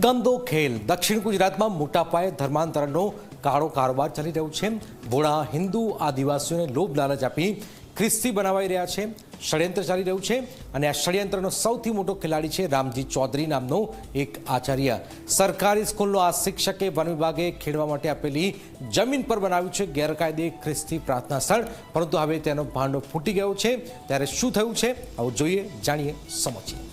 ગંદો ખેલ. દક્ષિણ ગુજરાતમાં મોટા પાયે ધર્માંતરણનો કાળો કારોબાર ચાલી રહ્યો છે. ભોળા હિન્દુ આદિવાસીઓને લોભ લાલચ આપી ખ્રિસ્તી બનાવાઈ રહ્યા છે. ષડયંત્ર ચાલી રહ્યું છે અને આ ષડયંત્રનો સૌથી મોટો ખેલાડી છે રામજી ચૌધરી નામનો એક આચાર્ય. સરકારી સ્કૂલનો આ શિક્ષકે વન વિભાગે ખેડવા માટે આપેલી જમીન પર બનાવ્યું છે ગેરકાયદે ખ્રિસ્તી પ્રાર્થના સ્થળ. પરંતુ હવે તેનો ભાંડો ફૂટી ગયો છે. ત્યારે શું થયું છે? આવું જોઈએ, જાણીએ સમજીએ.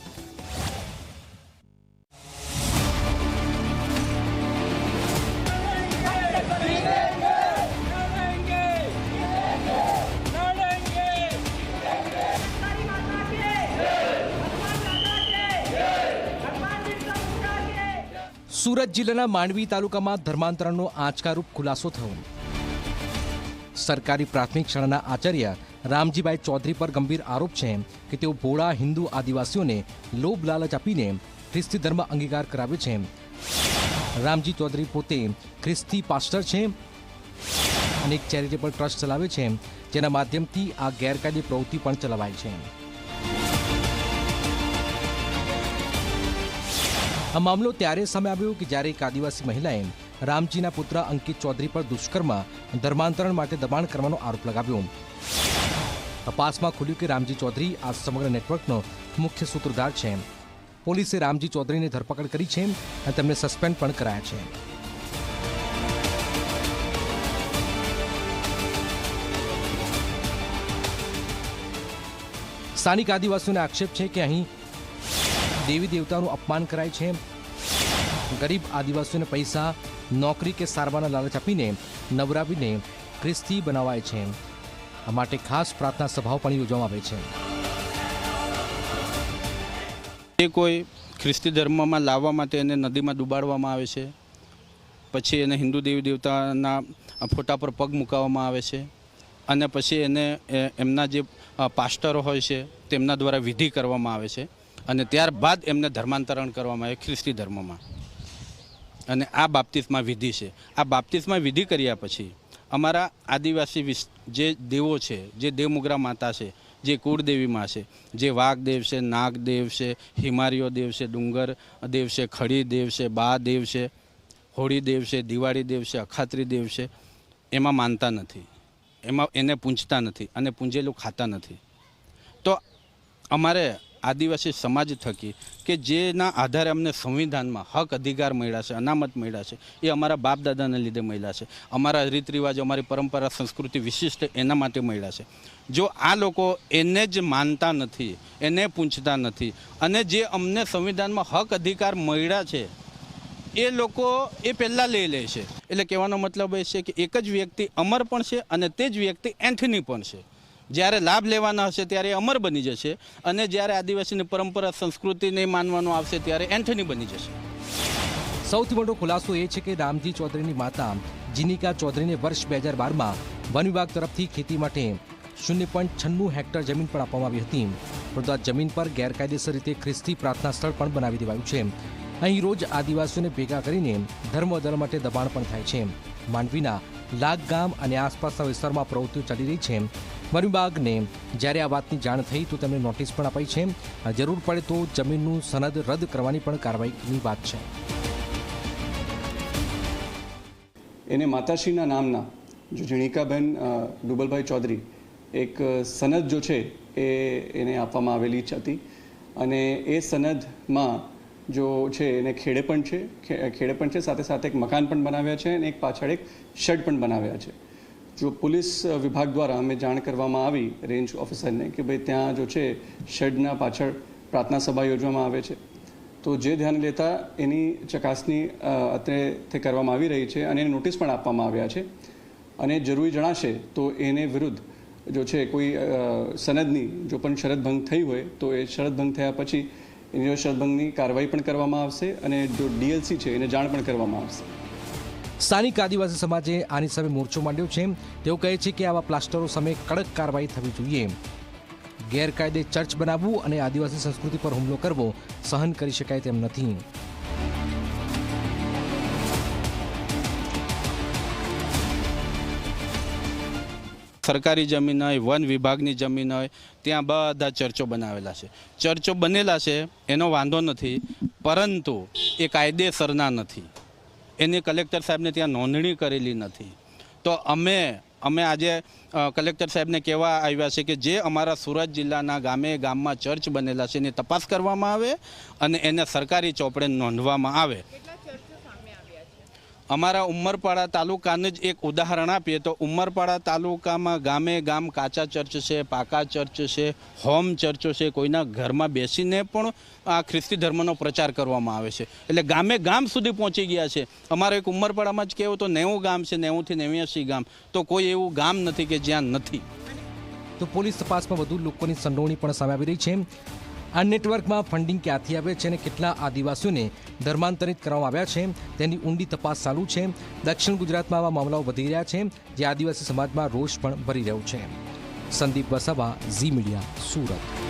સુરત જિલ્લાના માંડવી તાલુકામાં ધર્માંતરણનો આંચકારૂપ ખુલાસો થયો. સરકારી પ્રાથમિક શાળાના આચાર્ય રામજીભાઈ ચૌધરી પર ગંભીર આરોપ છે કે તેઓ ભોળા હિન્દુ આદિવાસીઓને લોભ લાલચ આપીને ખ્રિસ્તી ધર્મ અંગીકાર કરાવે છે. રામજી ચૌધરી પોતે ખ્રિસ્તી પાસ્ટર છે અને એક ચેરિટેબલ ટ્રસ્ટ ચલાવે છે, જેના માધ્યમથી આ ગેરકાયદે પ્રવૃત્તિ પણ ચલાવાય છે. આ મામલો ત્યારે સામે આવ્યો કે જ્યારે એક આદિવાસી મહિલાએ રામજીના પુત્ર અંકિત ચૌધરી પર દુષ્કર્મ, ધર્માંતરણ માટે દબાણ કરવાનો આરોપ લગાવ્યો. તપાસમાં ખુલ્યું કે રામજી ચૌધરી આ સમગ્ર નેટવર્કનો મુખ્ય સૂત્રધાર છે. પોલીસે રામજી ચૌધરીની ધરપકડ કરી છે અને તેમને સસ્પેન્ડ પણ કરાયા છે. સ્થાનિક આદિવાસીઓને આક્ષેપ છે કે અહીં દેવી દેવતાનું અપમાન કરાય છે. ગરીબ આદિવાસીઓને પૈસા, નોકરી કે સારવારના લાલચ આપીને નવરાવીને ખ્રિસ્તી બનાવાય છે. આ માટે ખાસ પ્રાર્થના સભાઓ પણ યોજવામાં આવે છે. એ કોઈ ખ્રિસ્તી ધર્મમાં લાવવા માટે એને નદીમાં ડુબાડવામાં આવે છે, પછી એને હિન્દુ દેવી દેવતાના ફોટા પર પગ મૂકાવવામાં આવે છે, અને પછી એને એમના જે પાસ્ટરો હોય છે, તેમના દ્વારા વિધિ કરવામાં આવે છે. અને ત્યારબાદ એમને ધર્માંતરણ કરવામાં આવે ખ્રિસ્તી ધર્મમાં. અને આ બાપ્તિસ્મા વિધિ છે. આ બાપ્તિસ્મા વિધિ કર્યા પછી અમારા આદિવાસી વિસ, જે દેવો છે, જે દેવમુગ્રા માતા છે, જે કુળદેવીમાં છે, જે વાઘદેવ છે, નાગદેવ છે, હિમારીઓ દેવ છે, ડુંગર દેવ છે, ખડી દેવ છે, બા દેવ છે, હોળી દેવ છે, દિવાળી દેવ છે, અખાત્રી દેવ છે, એમાં માનતા નથી. એમાં એને પૂંજતા નથી અને પૂંજેલું ખાતા નથી. તો અમારે આદિવાસી સમાજ થકી કે જેના આધારે અમને સંવિધાનમાં હક અધિકાર મળ્યા છે, અનામત મળ્યા છે, એ અમારા બાપ દાદાને લીધે મળ્યા છે. અમારા રીત રિવાજો અમારી પરંપરા, સંસ્કૃતિ વિશિષ્ટ એના માટે મળ્યા છે. જો આ લોકો એને જ માનતા નથી, એને પૂંછતા નથી અને જે અમને સંવિધાનમાં હક અધિકાર મળ્યા છે, એ લોકો એ પહેલાં લઈ લે છે. એટલે કહેવાનો મતલબ એ છે કે એક જ વ્યક્તિ અમર પણ છે અને તે જ વ્યક્તિ એન્થની પણ છે. જ્યારે લાભ લેવાના હશે ત્યારે અમર બની જશે અને જ્યારે આદિવાસીની પરંપરા, સંસ્કૃતિને માનવાનું આવશે ત્યારે એન્થની બની જશે. સૌથી મોટો ખુલાસો એ છે કે રામજી ચૌધરીની માતા જીનિકા ચૌધરીને વર્ષ બે હજાર બારમાં વન વિભાગ તરફથી ખેતી માટે શૂન્ય પોઈન્ટ છન્નું હેક્ટર જમીન પણ આપવામાં આવી હતી. પરંતુ જમીન પર ગેરકાયદેસર રીતે ખ્રિસ્તી પ્રાર્થના સ્થળ પણ બનાવી દેવાયું છે. અહીં રોજ આદિવાસીઓને ભેગા કરીને ધર્મ બદલ માટે દબાણ પણ થાય છે. માંડવીના લાગ ગામ અને આસપાસના વિસ્તારમાં પ્રવૃત્તિઓ ચાલી રહી છે. વન વિભાગને જ્યારે આ વાતની જાણ થઈ તો તેમને નોટિસ પણ અપાઈ છે. જરૂર પડે તો જમીનનું સનદ રદ કરવાની પણ કાર્યવાહીની વાત છે. એને માતાશ્રીના નામના જો ઝીણિકાબેન ડુબલભાઈ ચૌધરી એક સનદ જો છે એ એને આપવામાં આવેલી હતી. અને એ સનદમાં જો છે એને ખેડે પણ છે ખેડે પણ છે, સાથે સાથે એક મકાન પણ બનાવ્યા છે અને એક પાછળ એક શેડ પણ બનાવ્યા છે. જો પોલીસ વિભાગ દ્વારા અમે જાણ કરવામાં આવી રેન્જ ઓફિસરને કે ભાઈ ત્યાં જો છે શેડના પાછળ પ્રાર્થના સભા યોજવામાં આવે છે, તો જે ધ્યાન લેતા એની ચકાસણી અત્યારે કરવામાં આવી રહી છે અને એને નોટિસ પણ આપવામાં આવ્યા છે અને જરૂરી જણાશે તો એને વિરુદ્ધ જો છે કોઈ સનદની જો પણ શરત ભંગ થઈ હોય તો એ શરત ભંગ થયા પછી એની જો શરત ભંગની કાર્યવાહી પણ કરવામાં આવશે અને જો ડીએલસી છે એને જાણ પણ કરવામાં આવશે. સ્થાનિક આદિવાસી સમાજે આની સામે મોરચો માંડ્યો છે. તેઓ કહે છે કે આવા પ્લાસ્ટરો સામે કડક કાર્યવાહી થવી જોઈએ. ગેરકાયદે ચર્ચ બનાવવું અને આદિવાસી સંસ્કૃતિ પર હુમલો કરવો સહન કરી શકાય તેમ નથી. સરકારી જમીન હોય, વન વિભાગની જમીન હોય, ત્યાં બધા ચર્ચો બનાવેલા છે. ચર્ચો બનેલા છે, એનો વાંધો નથી, પરંતુ એ કાયદેસરના નથી. એની કલેક્ટર સાહેબને ત્યાં નોંધણી કરેલી નથી. તો અમે અમે આજે કલેક્ટર સાહેબને કહેવા આવ્યા છે કે જે અમારા સુરત જિલ્લાના ગામે ગામમાં ચર્ચ બનેલા છે, એની તપાસ કરવામાં આવે અને એને સરકારી ચોપડે નોંધવામાં આવે. અમારા ઉમરપાડા તાલુકાને જ એક ઉદાહરણ આપીએ તો ઉમરપાડા તાલુકામાં ગામે ગામ કાચા ચર્ચ છે, પાકા ચર્ચ છે, હોમ ચર્ચો છે, કોઈના ઘરમાં બેસીને પણ આ ખ્રિસ્તી ધર્મનો પ્રચાર કરવામાં આવે છે. એટલે ગામે ગામ સુધી પહોંચી ગયા છે. અમારે એક ઉમરપાડામાં જ કહેવું તો નેવું ગામ છે નેવુંથી નેવ્યાસી ગામ. તો કોઈ એવું ગામ નથી કે જ્યાં નથી. તો પોલીસ તપાસમાં વધુ લોકોની સંડોવણી પણ સામે આવી રહી છે. આ નેટવર્કમાં ફંડિંગ ક્યાંથી આવે છે અને કેટલા આદિવાસીઓને ધર્માંતરિત કરવામાં આવ્યા છે, તેની ઊંડી તપાસ ચાલુ છે. દક્ષિણ ગુજરાતમાં આવા મામલાઓ વધી રહ્યા છે, જે આદિવાસી સમાજમાં રોષ પણ ભરી રહ્યો છે. Sandeep Vasava, Zee media, Surat.